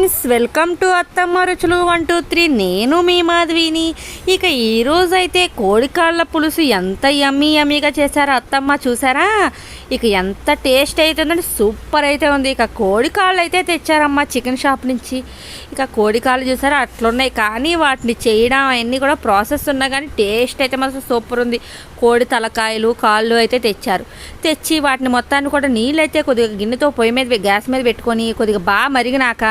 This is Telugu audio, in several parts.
ఫ్రెండ్స్ వెల్కమ్ టు అత్తమ్మ రుచులు వన్ టూ త్రీ. నేను మీ మాధవిని. ఇక ఈరోజు అయితే కోడికాళ్ళ పులుసు ఎంత యమ్మీ యమ్మీగా చేశారో అత్తమ్మ చూసారా? ఇక ఎంత టేస్ట్ అవుతుందంటే సూపర్ అయితే ఉంది. ఇక కోడికాళ్ళు అయితే తెచ్చారమ్మా చికెన్ షాప్ నుంచి. ఇక కోడికాళ్ళు చూసారా? అట్లున్నాయి. కానీ వాటిని చేయడం అవన్నీ కూడా ప్రాసెస్ ఉన్నా కానీ టేస్ట్ అయితే మాత్రం సూపర్ ఉంది. కోడి తలకాయలు కాళ్ళు అయితే తెచ్చారు. తెచ్చి వాటిని మొత్తాన్ని కూడా నీళ్ళు అయితే కొద్దిగా గిన్నెతో పొయ్యి మీద గ్యాస్ మీద పెట్టుకొని కొద్దిగా బాగా మరిగినాక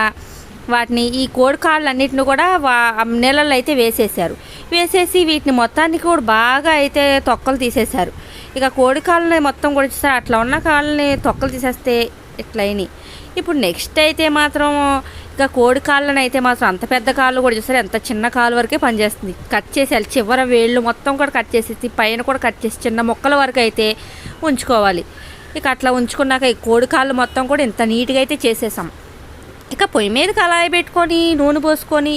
వాటిని ఈ కోడి కాళ్ళన్నిటిని కూడా వా నీళ్ళల్లో అయితే వేసేసారు వేసేసి వీటిని మొత్తానికి కూడా బాగా అయితే తొక్కలు తీసేశారు. ఇక కోడి కాళ్ళని మొత్తం కూడా చూసారు అట్లా ఉన్న కాళ్ళని తొక్కలు తీసేస్తే ఇట్లా అయినాయి ఇప్పుడు నెక్స్ట్ అయితే మాత్రం ఇక కోడి కాళ్ళని అయితే మాత్రం అంత పెద్ద కాళ్ళు కూడా చూసారు? ఎంత చిన్న కాలు వరకే పనిచేస్తుంది. కట్ చేసేయాలి. చివర వేళ్ళు మొత్తం కూడా కట్ చేసేసి పైన కూడా కట్ చేసి చిన్న మొక్కల వరకు అయితే ఉంచుకోవాలి. ఇక అట్లా ఉంచుకున్నాక ఈ కోడి కాళ్ళు మొత్తం కూడా ఇంత నీట్గా అయితే చేసేసాం. ఇక పొయ్యి మీద కళాయి పెట్టుకొని నూనె పోసుకొని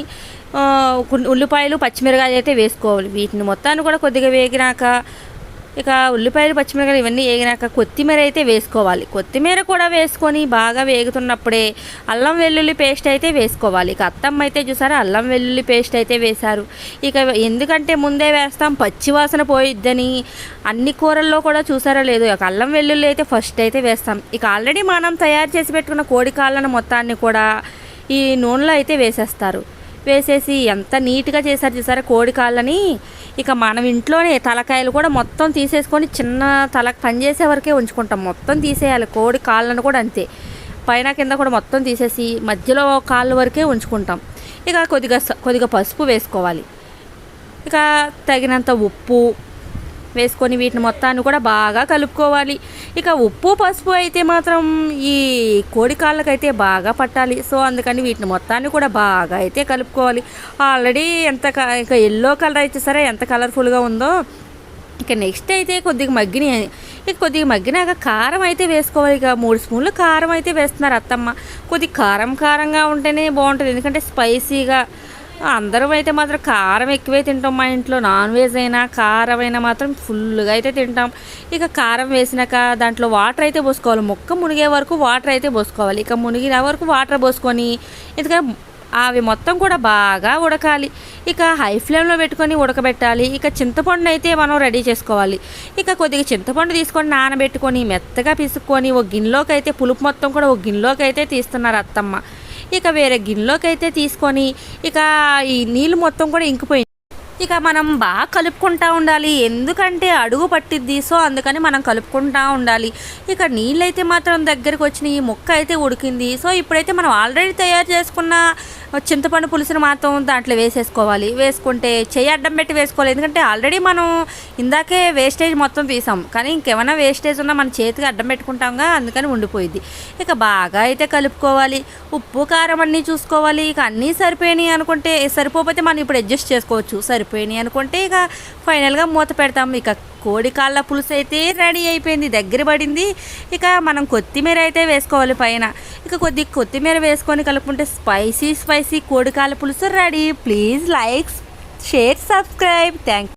ఉల్లిపాయలు పచ్చిమిరకాయలు అయితే వేసుకోవాలి. వీటిని మొత్తాన్ని కూడా కొద్దిగా వేగినాక ఇక ఉల్లిపాయలు పచ్చిమిరకాయలు ఇవన్నీ వేగినాక కొత్తిమీర అయితే వేసుకోవాలి. కొత్తిమీర కూడా వేసుకొని బాగా వేగుతున్నప్పుడే అల్లం వెల్లుల్లి పేస్ట్ అయితే వేసుకోవాలి. ఇక అత్తమ్మ అయితే చూసారా అల్లం వెల్లుల్లి పేస్ట్ అయితే వేశారు. ఇక ఎందుకంటే ముందే వేస్తాం పచ్చివాసన పోయిద్దని అన్ని కూరల్లో కూడా చూసారా లేదు ఇక అల్లం వెల్లుల్లి అయితే ఫస్ట్ అయితే వేస్తాం. ఇక ఆల్రెడీ మనం తయారు చేసి పెట్టుకున్న కోడి కాళ్ళను మొత్తాన్ని కూడా ఈ నూనెలో అయితే వేసేస్తారు. వేసేసి ఎంత నీట్గా చేశారు చూసారా? కోడి కాళ్ళని. ఇక మనం ఇంట్లోనే తలకాయలు కూడా మొత్తం తీసేసుకొని చిన్న తల పనిచేసే వరకే ఉంచుకుంటాం. మొత్తం తీసేయాలి. కోడి కాళ్ళను కూడా అంతే. పైన కింద కూడా మొత్తం తీసేసి మధ్యలో కాళ్ళ వరకే ఉంచుకుంటాం. ఇక కొద్దిగా స- కొద్దిగా పసుపు వేసుకోవాలి. ఇక తగినంత ఉప్పు వేసుకొని వీటిని మొత్తాన్ని కూడా బాగా కలుపుకోవాలి. ఇక ఉప్పు పసుపు అయితే మాత్రం ఈ కోడి కాళ్ళకైతే బాగా పట్టాలి. సో అందుకని వీటిని మొత్తాన్ని కూడా బాగా అయితే కలుపుకోవాలి. ఆల్రెడీ ఎంత ఇంకా ఇక ఎల్లో కలర్ అయితే సరే ఎంత కలర్ఫుల్గా ఉందో ఇక నెక్స్ట్ అయితే కొద్దిగా మగ్గిన ఇక కొద్దిగా మగ్గినాక కారం అయితే వేసుకోవాలి. ఇక మూడు స్పూన్లు కారం అయితే వేస్తున్నారు అత్తమ్మ. కొద్దిగా కారం కారంగా ఉంటేనే బాగుంటుంది. ఎందుకంటే స్పైసీగా అందరం అయితే మాత్రం కారం ఎక్కువే తింటాం మా ఇంట్లో. నాన్ వెజ్ అయినా కారం అయినా మాత్రం ఫుల్గా అయితే తింటాం. ఇక కారం వేసినాక దాంట్లో వాటర్ అయితే పోసుకోవాలి. ముక్క మునిగే వరకు వాటర్ అయితే పోసుకోవాలి. ఇక మునిగిన వరకు వాటర్ పోసుకొని ఎందుకంటే అవి మొత్తం కూడా బాగా ఉడకాలి. ఇక హై ఫ్లేమ్లో పెట్టుకొని ఉడకబెట్టాలి. ఇక చింతపండు అయితే మనం రెడీ చేసుకోవాలి. ఇక కొద్దిగా చింతపండు తీసుకొని నానబెట్టుకొని మెత్తగా పిసుక్కొని ఒక గిన్నెలోకి అయితే పులుపు మొత్తం కూడా ఒక గిన్నెలోకి అయితే తీస్తున్నారు అత్తమ్మ. ఇక వేరే గిన్నెలోకి అయితే తీసుకొని ఇక ఈ నీళ్ళు మొత్తం కూడా ఇంకిపోయింది ఇక మనం బాగా కలుపుకుంటూ ఉండాలి. ఎందుకంటే అడుగు పట్టిద్ది. సో అందుకని మనం కలుపుకుంటా ఉండాలి. ఇక నీళ్ళైతే మాత్రం దగ్గరికి వచ్చినాయి ఈ ముక్క అయితే ఉడికింది. సో ఇప్పుడైతే మనం ఆల్రెడీ తయారు చేసుకున్న చింతపండు పులుసును మాత్రం దాంట్లో వేసేసుకోవాలి. వేసుకుంటే చెయ్యి అడ్డం పెట్టి వేసుకోవాలి. ఎందుకంటే ఆల్రెడీ మనం ఇందాకే వేస్టేజ్ మొత్తం తీసాం. కానీ ఇంకేమైనా వేస్టేజ్ ఉన్నా మన చేతికి అడ్డం పెట్టుకుంటాంగా. అందుకని ఉండిపోయింది. ఇక బాగా అయితే కలుపుకోవాలి. ఉప్పు కారం అన్నీ చూసుకోవాలి. ఇక అన్నీ సరిపోయినాయి అనుకుంటే సరిపోతే మనం ఇప్పుడు అడ్జస్ట్ చేసుకోవచ్చు. అయిపోయినాయి అనుకుంటే ఇక ఫైనల్గా మూత పెడతాం. ఇక కోడి కాళ్ళ పులుసు అయితే రెడీ అయిపోయింది దగ్గర పడింది. ఇక మనం కొత్తిమీర అయితే వేసుకోవాలి పైన. ఇక కొద్ది కొత్తిమీర వేసుకొని కలుపుకుంటే స్పైసీ స్పైసీ కోడి కాళ్ళ పులుసు ready. Please like share subscribe. Thank